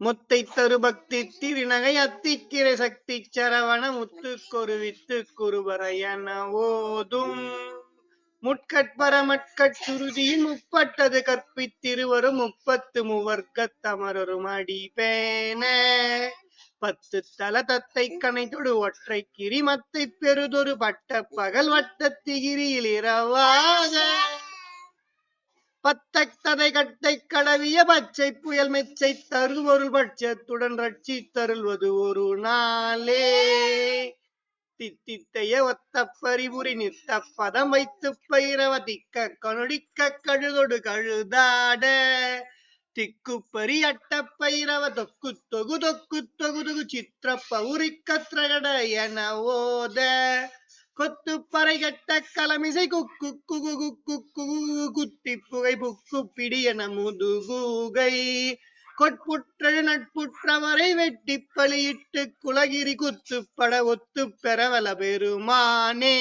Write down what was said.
முத்தை தரு பக்தி திருநகை அத்திக்கிரை சக்தி சரவண முத்து கொருவித்து குருவரையன ஓதும். முட்கட்பர மட்கட்டுருதியின் முப்பட்டது கற்பித்திருவரும் முப்பத்து மூவர்க்கத் தமரரும் அடிபேன பத்து தல தத்தை கணைத்தொடு ஒற்றை கிரிமத்தை பெருதொரு பட்ட பகல் வட்டத்திகிரியில் இரவாக. பத்தக்கதை கட்டை கடவிய பச்சை புயல் மெச்சை தருவொருள் பட்சத்துடன் ரட்சி தருள்வது ஒரு நாளே. தித்தித்தைய ஒத்த பரிபுரி நித்த பதம் வைத்து பயிரவ திக்க கணுடிக்க கழுதொடு கழுதாட. திக்குப்பரி அட்ட பைரவ தொக்கு தொகு தொக்கு தொகு தொகு சித்திர பௌரிக்க திரகட என ஓத. கொத்து பறை கட்ட கலமிசை குக்கு குகு குக்கு குகு குத்தி புகை புக்கு பிடிய என கொட்புற்ற நட்புற்றவரை வெட்டி பலியிட்டு குலகிரி குத்துப்பட ஒத்து பெறவல பெருமானே.